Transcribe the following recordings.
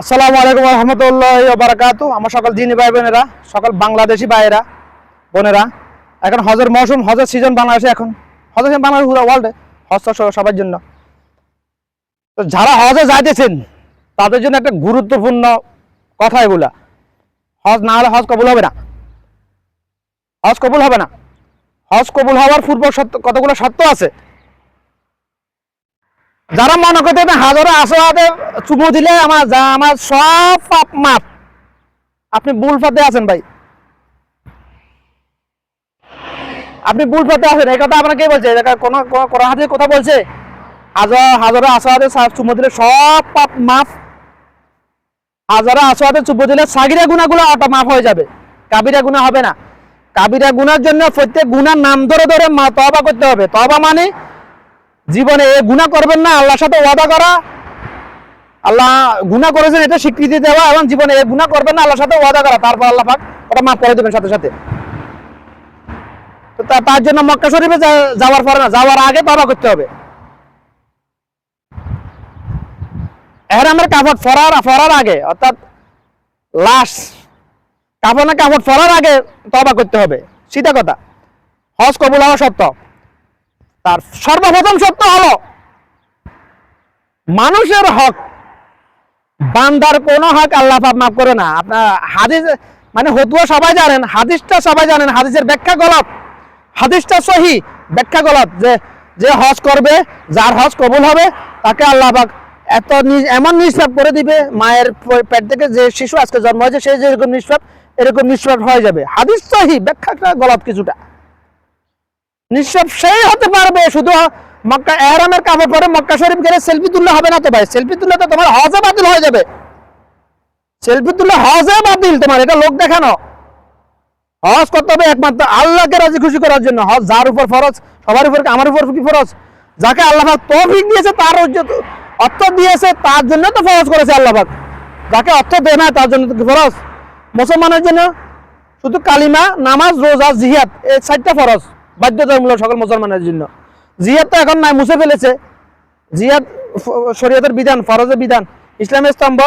আসসালামু আলাইকুম রহমতুল্লাহ বারাকাতু। আমার সকল দিনী ভাই বোনেরা, সকল বাংলাদেশি ভাইয়েরা, বোনেরা, এখন হজের মৌসুম, হজের সিজন বাংলাদেশে এখন। হজের season বাংলাদেশ পুরো ওয়ার্ল্ডে হজ সবার জন্য। তো যারা হজে যাইতেছেন, তাদের জন্য একটা গুরুত্বপূর্ণ কথা এগুলা। হজ না হলে হজ কবুল হবে না। হজ কবুল হবে না। হজ কবুল হওয়ার পূর্ব সত্য কতগুলো সত্য আছে? যারা মনে করতে হাজারো আসোয়াদে চুমু দিলে আমার যা, আমার সব পাপ মাপ আপনি ভুল পথে আছেন ভাই। আপনি ভুল পথে আছেন, এই কথা আপনাকে বলছে? কোন কোন হাতে কথা বলছে। হাজার, হাজারো আসোয়াদে চুমু দিলে সব পাপ মাপ হাজারো আসোয়াদে চুমু দিলে সাগিরা গুণাগুলো অটো মাফ হয়ে যাবে। কাবিরা গুণা হবে না। কাবিরা গুনার জন্য প্রত্যেক গুনার নাম ধরে ধরে তবা করতে হবে। তবা মানে জীবনে গুণা করবেন না, আল্লাহর সাথে ওয়াদা করা। আল্লাহ গুণা করেছেন, এটা স্বীকৃতি দেওয়া এবং জীবনে গুণা করবেন না, আল্লাহর সাথে ওয়াদা করা। তারপর আল্লাহ পাক ওটা মাফ করে দেবেন সাথে সাথে। তার জন্য মক্কা শরীফে যাওয়ার পরে না, যাওয়ার আগে তবা করতে হবে। এহরামের কাপড় ফরার ফরার আগে, অর্থাৎ লাশ কাপড় ফরার আগে তবা করতে হবে। সেটা কথা। হজ কবুল হওয়া সত্য। তার সর্বপ্রথম সত্য হলো, মানুষের হক, বান্দার কোনো হক আল্লাহ মাফ করে না। আপনার হাদিস মানে হতুয়া সবাই জানেন, হাদিসটা সবাই জানেন, হাদিসের ব্যাখ্যা গলত হাদিসটা সহি ব্যাখ্যা গলত যে যে হজ করবে, যার হজ কবুল হবে, তাকে আল্লাহ পাক এত এমন নিষ্পাপ করে দিবে, মায়ের পেট থেকে যে শিশু আজকে জন্ম হয়েছে, সে যেরকম নিষ্পাপ, এরকম নিষ্পাপ হয়ে যাবে। হাদিস সহি ব্যাখ্যাটা গলত কিছুটা। নিঃসব সেই হতে পারবে, শুধু মক্কা এহরামের কাপড় পরে মক্কা শরীফ গেলে সেলফি তুললে হবে না তো ভাই? সেলফি তুললে তো তোমার হজে বাতিল হয়ে যাবে। সেলফি তুললে হজে বাতিল তোমার, এটা লোক দেখানো। হজ করতে হবে একমাত্র আল্লাহকে রাজি খুশি করার জন্য। হজ যার উপর ফরজ, সবার উপর আমার উপর কি ফরজ? যাকে আল্লাহ পাক তৌফিক দিয়েছে তার অর্থ দিয়েছে, তার জন্য তো ফরজ করেছে আল্লাহ যাকে অর্থ দেয় না, তার জন্য তো ফরজ? মুসলমানের জন্য শুধু কালিমা, নামাজ, রোজা, জিহাদ, এই চারটা ফরজ। বাধ্যতামূলক সকল মুসলমানের জন্য। জিহাদ তো এখন নাই, মুছে ফেলেছে। জিহাদ শরীয়তের বিধান, ফরজের বিধান। ইসলামের স্তম্ভ।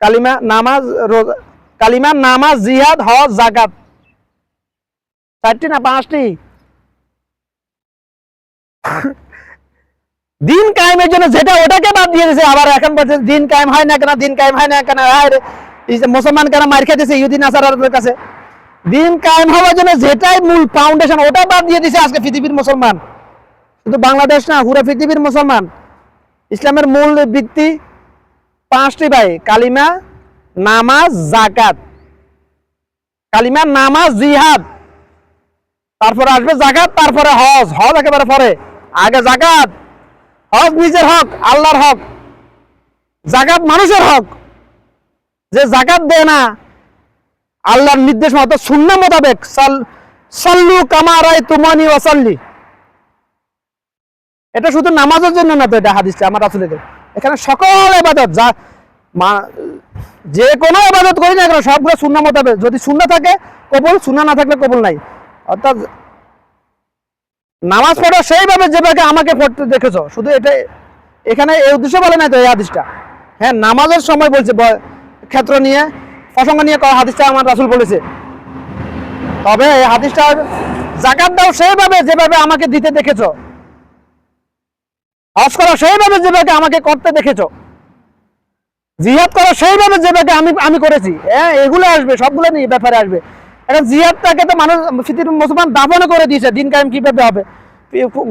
কালিমা, নামাজ, রোজা, কালিমা, নামাজ, জিহাদ, হজ জাকাত চারটি না পাঁচটি? দিন কায়েমের জন্য যেটা, ওটাকে বাদ দিয়ে দিয়েছে আবার এখন বলছে, দিন কায়েম হয় না কেন, দিন কায়েম হয় না কেন? মুসলমান কেন মার খেতেছে? ইহুদিন আসারের কাছে। দিন কায়েম হওয়ার জন্য যেটাই মূল ফাউন্ডেশন ওটা বাদ দিয়ে দিছে আজকে পৃথিবীর মুসলমান। শুধু বাংলাদেশ না, পুরো পৃথিবীর মুসলমান। ইসলামের মূল ভিত্তি পাঁচটি ভাই, কালিমা, নামাজ জাকাত কালিমা, নামাজ, জিহাদ। তারপরে আসবে জাকাত তারপরে হজ। হজ একেবারে পরে। আগে জাকাত হক নিজের হক, আল্লাহর হক। জাকাত মানুষের হক। যে জাকাত দেয় না আল্লাহর নির্দেশ মতো শূন্য মোতাবেক সাল্লু কামারাই তুমানি ওয়াসাল্লি। এটা শুধু নামাজের জন্য না তো, এটা হাদিসটা আমার আসলে এখানে সকল এবাদত যা যে কোনো এবাদত করি না কেন, সবগুলো শূন্য মোতাবেক। যদি শূন্য থাকে, কবুল শূন্য না থাকলে কবুল নাই। অর্থাৎ নামাজ পড়া সেইভাবে যেভাবে আমাকে পড়তে দেখেছ, শুধু এটা এখানে এই উদ্দেশ্য বলে না তো এই হাদিসটা। হ্যাঁ নামাজের সময় বলছে ক্ষেত্র নিয়ে প্রসঙ্গ নিয়ে করা হাদিসটা আমার রাসুল বলেছে। তবে এই হাদিসটা জাকাত দাও সেইভাবে যেভাবে আমাকে দিতে দেখেছ, হজ করা সেইভাবে যেভাবে আমাকে করতে দেখেছ, জিহাদ করা সেইভাবে যেভাবে আমি আমি করেছি হ্যাঁ এগুলো আসবে, সবগুলো নিয়ে ব্যাপারে আসবে। এটা জিহাদটাকে তো মানুষ পৃথিবীর মুসলমান দাফনও করে দিয়েছে, দিন কায়েম কীভাবে হবে?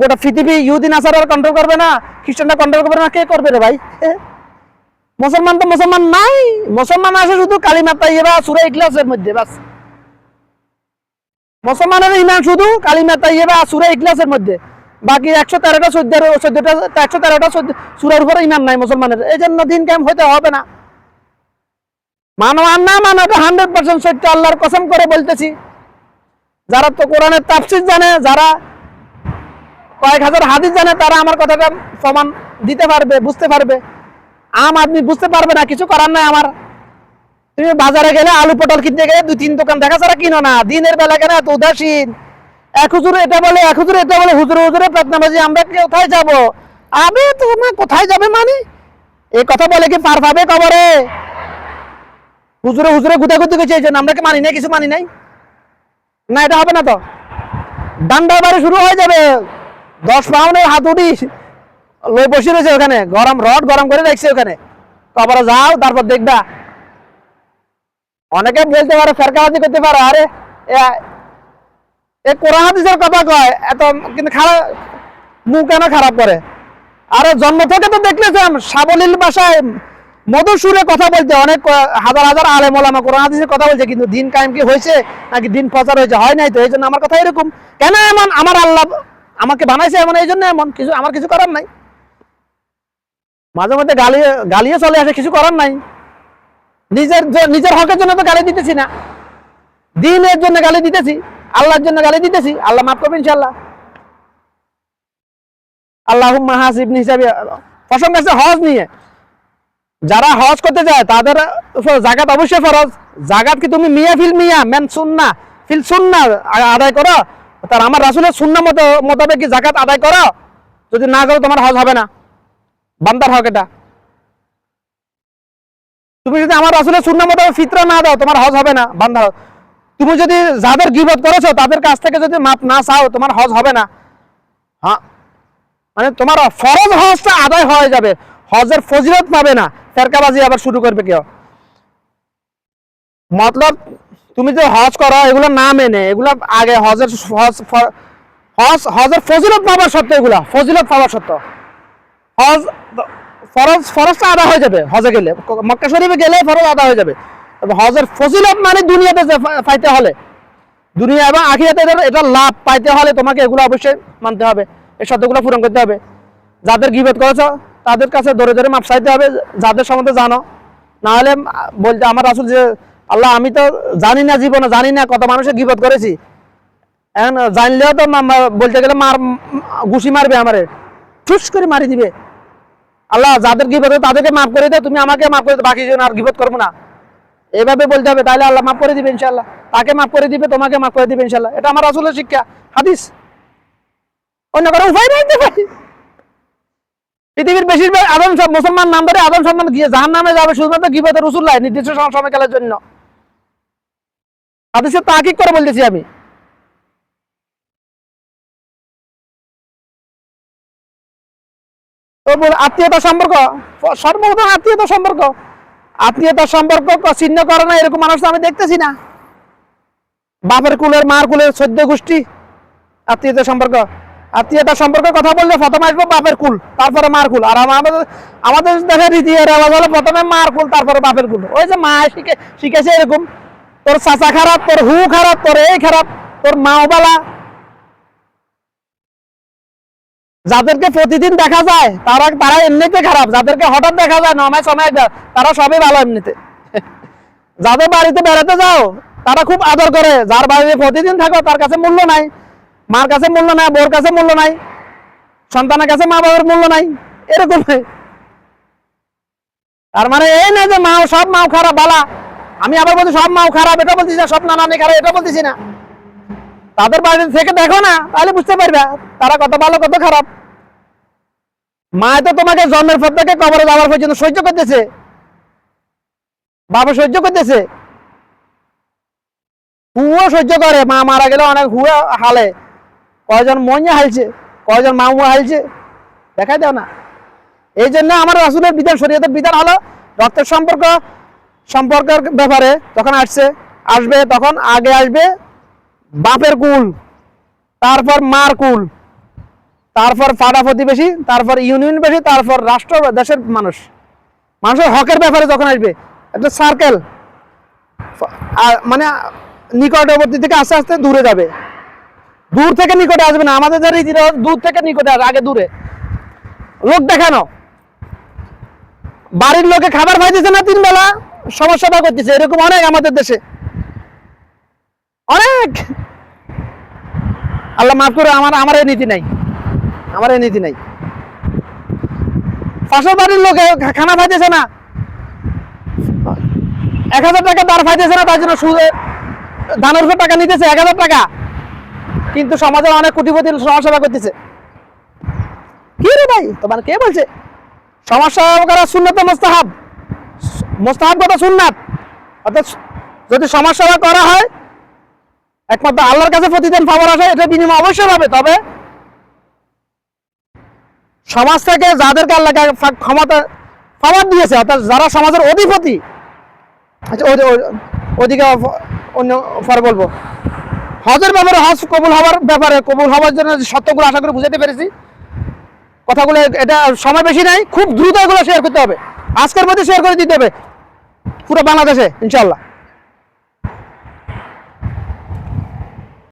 গোটা পৃথিবী ইহুদিন আসার কন্ট্রোল করবে না, খ্রিস্টানরা কন্ট্রোল করবে না, কে করবে রে ভাই? মুসলমান তো মুসলমান নাই। মুসলমান আছে শুধু কালিমা তাইয়েবা সুরা ইখলাসের মধ্যে বাস। মুসলমানের ইমান শুধু কালিমা বা সুরা ইখলাসের মধ্যে। বাকি একশো তেরোটা চোদ্দ চোদ্দটা, একশো তেরোটা সুরার উপরে ইমান নাই মুসলমানের। এই জন্য দিন কায়েম হইতে হবে না। মানো আর না মানো, এটা হান্ড্রেড পার্সেন্ট সত্য, আল্লাহর কসম করে বলতেছি। যারা তো কোরআনের তাফসির জানে, যারা কয়েক হাজার হাদিস জানে, তারা আমার কথাটা প্রমাণ দিতে পারবে, বুঝতে পারবে। আম আদমি বুঝতে পারবে না, কিছু করার নাই আমার। তুমি বাজারে গেলে আলু পটল কিনতে গেলে দুই তিন দোকান দেখা ছাড়া কিনো না। দিনের বেলা কেন এত উদাসীন? এক হুজুর এটা বলে, এক হুজুর এটা বলে, হুজুরে হুজুরে পেতনাবাজি আমরা কোথায় যাব? আবে, তোমার কোথায় যাবে মানে? এই কথা বলে কি পার পাবে কবরে? হুজুরে হুজুরে গুতাগুতি করছে, এই জন্য আমরা কি মানি নাই, কিছু মানি নাই? না, এটা হবে না তো। ডান্ডা বাড়ি শুরু হয়ে যাবে। দশ পাউন্ডের হাত উঠি লই বসে রয়েছে ওখানে। গরম রড গরম করে রাখছে ওখানে। কবরে যাও, তারপর দেখবা। অনেকে বলতে পারে, ফেরকাবাজি করতে পারে। আরে, এ- কোরআন হাদিসের কথা কয়, এত কিন্তু খারাপ, মুখ কেন খারাপ করে? আরে, জন্ম থেকে তো দেখলেছিলাম সাবলীল ভাষায় মধুর সুরে কথা বলতে অনেক হাজার হাজার আলেম ওলামা কোরআন হাদিসের কথা বলছে, কিন্তু দিন কায়েম কি হয়েছে, নাকি দিন প্রচার হয়েছে? হয় নাই তো, এই জন্য আমার কথা এরকম। কেন এমন? আমার আল্লাহ আমাকে বানাইছে এমন, এই জন্য এমন। কিছু, আমার কিছু করার নাই। মাঝে মধ্যে গালি গালিয়ে চলে আসে, কিছু করার নাই। নিজের নিজের হকের জন্য তো গালি দিতেছি না। দিনের জন্য গালি দিতেছি, আল্লাহর জন্য গালি দিতেছি, আল্লাহ মাফ করবেন ইনশাল্লাহ আল্লাহ হাসিবনি হিসাবে, প্রসঙ্গ আছে হজ নিয়ে। যারা হজ করতে যায়, তাদের জাগাত অবশ্যই ফরজ। জাগাত কি তুমি মিয়া ফিল মিয়া, মেন সুন্না, ফিল সুন্না আদায় করো। তার আমার রাসুলের সুন্না মতো মোতাবেক কি জাকাত আদায় করো? যদি না করো, তোমার হজ হবে না। বান্দার হক এটা। তুমি যদি আমার রাসুলের সুন্না মোতাবেক ফিতরা না দাও, তোমার হজ হবে না, বান্দার। তুমি যদি যাদের গিবত করেছ, তাদের কাছ থেকে যদি মাপ না চাও, তোমার হজ হবে না। হ্যাঁ? মানে তোমার ফরজ হজটা আদায় হয়ে যাবে। হজের ফজিলত পাবে না। ফেরকাবাজি আবার শুরু করবে কেউ। মতলব, তুমি যে হজ করো, এগুলো না মেনে, এগুলো আগে হজের হজ হজ, হজের ফজিলত পাবার সত্য এগুলা, ফজিলত পাবার সত্য হজ ফরজ, ফরজটা আদা হয়ে যাবে, হজে গেলে। মক্কা শরীফে গেলে ফরজ আদা হয়ে যাবে। হজের ফজিলত মানে দুনিয়াতে পাইতে হলে। দুনিয়া এবং আখিরাতে এটা লাভ পাইতে হলে তোমাকে এগুলো অবশ্যই মানতে হবে। এই শর্তগুলো পূরণ করতে হবে। যাদের গিবত করেছ, তাদের কাছে ধরে ধরে মাপ চাইতে হবে, যাদের সম্বন্ধে জানো। না হলে বলতে আমার আসল যে, আল্লাহ, আমি তো জানি না জীবনে, জানি না কত মানুষের গিবত করেছি। এখন জানলেও তো বলতে গেলে মার ঘুষি মারবে আমারে। ঠুস করে মারি দিবে। আল্লাহ যাদের গিবত তাদেরকে মাফ করে দাও তুমি আমাকে মাফ করে দাও বাকি জন আর গিবত করব না। এইভাবে বলতে হবে, তাহলে আল্লাহ মাফ করে দিবে ইনশাল্লাহ তাকে মাফ করে দিবে, তোমাকে মাফ করে দিবে ইনশাল্লাহ এটা আমার আসলের শিক্ষা, হাদিস। অন্য কোনো উপায় নাই পৃথিবীর বেশিরভাগ আদম সব মুসলমান নাম ধরে আদম সন্তান গিয়ে জাহান নামে যাবে, শুধুমাত্র গিবতের রসুল লাই নির্দিষ্ট সম- সময়কালের জন্য। হাদিসে তাকিক করে বলতেছি আমি। আত্মীয়তা সম্পর্ক? সর্বপ্রথম আত্মীয়তা সম্পর্ক। আত্মীয়তার সম্পর্ক ছিন্ন করে না, এরকম মানুষ আমি দেখতেছি না। বাপের কুলের, মার কুলের সদ্য গোষ্ঠী আত্মীয়তার সম্পর্ক। আত্মীয়তার সম্পর্কে কথা বললে প্রথমে আসব বাপের কুল, তারপরে মার কুল। আর আমাদের আমাদের দেখে রীতি এর আওয়াজ হলো প্রথমে মার কুল, তারপরে বাপের কুল। ওই যে মা শিখে শিখেছে এরকম। তোর চাচা খারাপ, তোর হু খারাপ, তোর এই খারাপ, তোর মাও বালা যাদেরকে প্রতিদিন দেখা যায়, তারা তারা এমনিতে খারাপ। যাদেরকে হঠাৎ দেখা যায় নমায় সময় তারা সবই ভালো এমনিতে। যাদের বাড়িতে বেড়াতে যাও, তারা খুব আদর করে। যার বাড়িতে প্রতিদিন থাকো, তার কাছে মূল্য নাই। মার কাছে মূল্য নাই বোর কাছে মূল্য নাই, সন্তানের কাছে মা বাবার মূল্য নাই, এরকম তার মানে এই না যে মাও, সব মাও খারাপ, বালা। আমি আবার বলছি, সব মাও খারাপ, এটা বলতেছি না, সব নানানি খারাপ, এটা বলতেছি না। তাদের বাড়ি থেকে দেখো না, তাহলে বুঝতে পারবে, তারা কত ভালো, কত খারাপ। মা তো তোমাকে জন্মের পর থেকে কবরে যাওয়ার পর্যন্ত সহ্য করতেছে। বাবা সহ্য করতেছে। হুও সহ্য করে। মা মারা গেলে অনেক হুয়া হালে। কয়জন মঞ্জা হালছে? কয়জন মা হুয়া হালছে? দেখাই দাও না। এই জন্য আমার রাসুলের বিধান, শরীয়তের বিধান হলো, রক্তের সম্পর্ক, সম্পর্কের ব্যাপারে যখন আসছে, আসবে তখন আগে আসবে বাপের কুল, তারপর মার কুল। তারপর পাড়া প্রতিবেশী, তারপর ইউনিয়ন বেশি, তারপর রাষ্ট্র দেশের মানুষ। মানুষের হকের ব্যাপারে যখন আসবে, একটা সার্কেল মানে নিকটবর্তী থেকে আস্তে আস্তে দূরে যাবে। দূর থেকে নিকটে আসবে না। আমাদের যে রীতি দূর থেকে নিকটে আসবে, আগে দূরে। লোক দেখানো। বাড়ির লোকে খাবার খাইতেছে না তিন বেলা? সমস্যাটা করতেছে? এরকম অনেক আমাদের দেশে। অনেক! আল্লাহ মাফ করে, আমার আমার এই নীতি নাই। আমার এই নীতি নাই। পাশের বাড়ির লোকে খানা খাইতেছে না। এক হাজার টাকা দাঁড় খাইতেছে না, তার জন্য সুদে ধানের উপর টাকা নিতেছে, এক হাজার টাকা। কিন্তু সমাজের অনেক কোটিপতি সমাজসেবা করতেছে। কি রে ভাই, তোমার কে বলছে? সমাজ সেবা করা সুন্নত মোস্তাহাব? মোস্তাহাব কথা সুন্নাত। অর্থাৎ যদি সমাজ সেবা করা হয়, একমাত্র আল্লাহর কাছে প্রতিদিন পাওয়ার আসে এটা বিনিময় অবশ্যই হবে। তবে সমাজ থেকে যাদেরকে আল্লাহ ক্ষমতা পাওয়ার দিয়েছে, অর্থাৎ যারা সমাজের অধিপতি। আচ্ছা ওদিকে অন্য পরে বলব। হজের ব্যাপারে, হজ কবুল হওয়ার ব্যাপারে, কবুল হওয়ার জন্য সত্যগুলো আশা করে বুঝাতে পেরেছি। কথাগুলো এটা সময় বেশি নাই, খুব দ্রুত এগুলো শেয়ার করতে হবে। আজকের মধ্যে শেয়ার করে দিতে হবে। পুরো বাংলাদেশে ইনশাল্লাহ